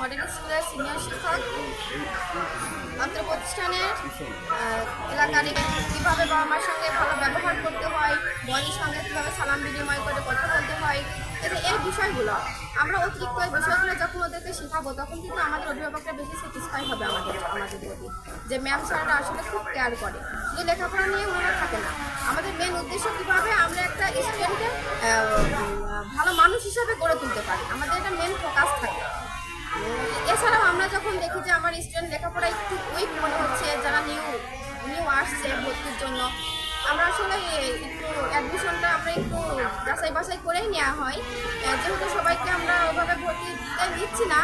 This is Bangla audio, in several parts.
মডেল স্কুলের সিনিয়র শিক্ষক। আমাদের প্রতিষ্ঠানের এলাকার কীভাবে বাবা মার সঙ্গে ভালো ব্যবহার করতে হয় বনির সঙ্গে কীভাবে সালাম বিনিময় করে কথা বলতে হয়, এই বিষয়গুলো, আমরা অতিরিক্ত এই বিষয়গুলো যখন ওদেরকে শেখাবো, তখন কিন্তু আমাদের অভিভাবকরা বেশি স্যাটিসফাই হবে আমাদের আমাদের প্রতি। যে ম্যাম স্যাররা আসলে খুব কেয়ার করে। শুধু লেখাপড়া নিয়ে ওনারা থাকে না। আমাদের মেন উদ্দেশ্য কীভাবে আমরা একটা স্টুডেন্টকে ভালো মানুষ হিসাবে গড়ে তুলতে পারি। দেখি যে আমার স্টুডেন্ট লেখাপড়া একটু উইক মনে হচ্ছে, যারা নিউ নিউ আসছে ভর্তির জন্য। আমরা আসলে একটু অ্যাডমিশনটা আমরা একটু যাচাই বাছাই করেই নেওয়া হয়। যেহেতু সবাইকে আমরা ওভাবে ভর্তিতে নিচ্ছি না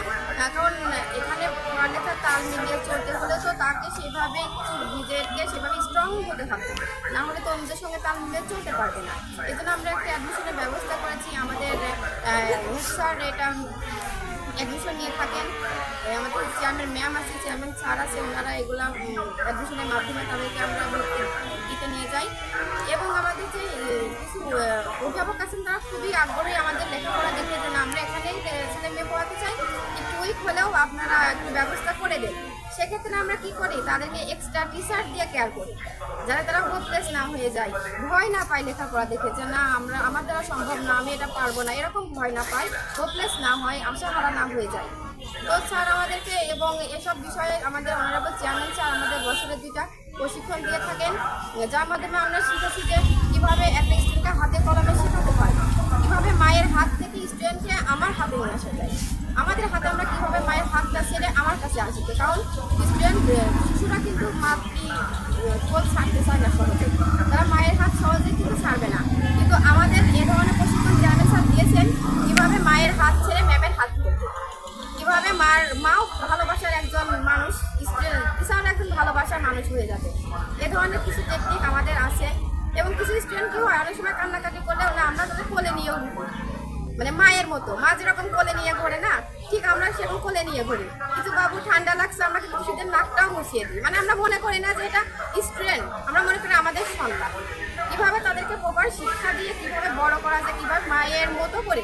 কারণ এখানে পড়ালেখার তাল মিলিয়ে চলতে হলে তো তাকে সেভাবে একটু নিজেকে সেভাবে স্ট্রং হতে হবে। না হলে তো নিজের সঙ্গে তাল মিলিয়ে চলতে পারবে না। এই আমরা একটা অ্যাডমিশনের ব্যবস্থা করেছি। আমাদের স্যার এটা অ্যাডমিশন নিয়ে থাকেন। আমাদের চেয়ারম্যান ম্যাম আছে চেয়ারম্যান স্যার আছে, ওনারা এগুলা অ্যাডমিশনের মাধ্যমে তাদেরকে আমরা দিতে নিয়ে যাই। এবং আমাদের যে কিছু অভিভাবক আছেন, তারা খুবই আগ্রহী আমাদের লেখাপড়া দেখে যে আমরা এখানেই ছেলে মেয়ে পড়াতে চাই। একটু উইক হলেও আপনারা একটু ব্যবস্থা করে দেন সেক্ষেত্রে আমরা কি করি? তাদেরকে এক্সট্রা টিচার দিয়ে কেয়ার করি। যাতে তারা হোপলেস না হয়ে যায়। ভয় না পায় লেখাপড়া দেখে যে, না, আমরা, আমার দ্বারা সম্ভব না, আমি এটা পারব না। এরকম ভয় না পায় হোপলেস না হয়, আশা আশাহারা না হয়ে যায়। তো স্যার আমাদেরকে এবং এসব বিষয়ে আমাদের অনারেবল চেয়ারম্যান স্যার আমাদের বছরে দুইটা প্রশিক্ষণ দিয়ে থাকেন। যার মাধ্যমে আমরা শিখেছি যে, কীভাবে একটা স্টুডেন্টকে হাতে কলমে শেখাতে হয়। কীভাবে মায়ের হাত থেকে স্টুডেন্টকে আমার হাতে নিয়ে আসা যায় আমাদের হাতে আমরা কীভাবে মায়ের হাতটা ছেড়ে আমার কারণ স্টুডেন্ট শিশুরা কিন্তু মাতৃ কোল ছাড়তে চায় না সহজে তারা মায়ের হাত সহজে কিন্তু ছাড়বে না কিন্তু আমাদের এ ধরনের প্রশিক্ষণ চেয়ারম্যান স্যার দিয়েছেন কীভাবে মায়ের হাত ছেড়ে ম্যামের হাত ধরবে কীভাবে মার মাও ভালোবাসার একজন মানুষ স্টুডেন্ট একজন ভালোবাসার মানুষ হয়ে যাবে এ ধরনের কিছু টেকনিক আমাদের আছে এবং কিছু স্টুডেন্ট কি হয় অনেক সময় কান্নাকাটি করলেও না আমরা তাদের কোলে নিয়েও মানে মায়ের মতো মা যেরকম কোলে নিয়ে ঘোরে না ঠিক আমরা সেরকম কোলে নিয়ে ঘুরি। ঠান্ডা লাগছে, আমরা কিন্তু নাকটাও মুছিয়ে দিই। মানে আমরা মনে করি না যে এটা স্টুডেন্ট আমরা মনে করি আমাদের সন্তান কীভাবে তাদেরকে প্রপার শিক্ষা দিয়ে কীভাবে বড় করা যায়, কীভাবে মায়ের মতো করে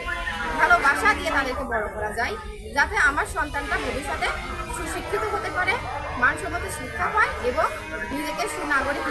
ভালোবাসা দিয়ে তাদেরকে বড় করা যায়, যাতে আমার সন্তানটা ভবিষ্যতে সুশিক্ষিত হতে পারে, মানসম্মত শিক্ষা পায় এবং নিজেকে সুনাগরিক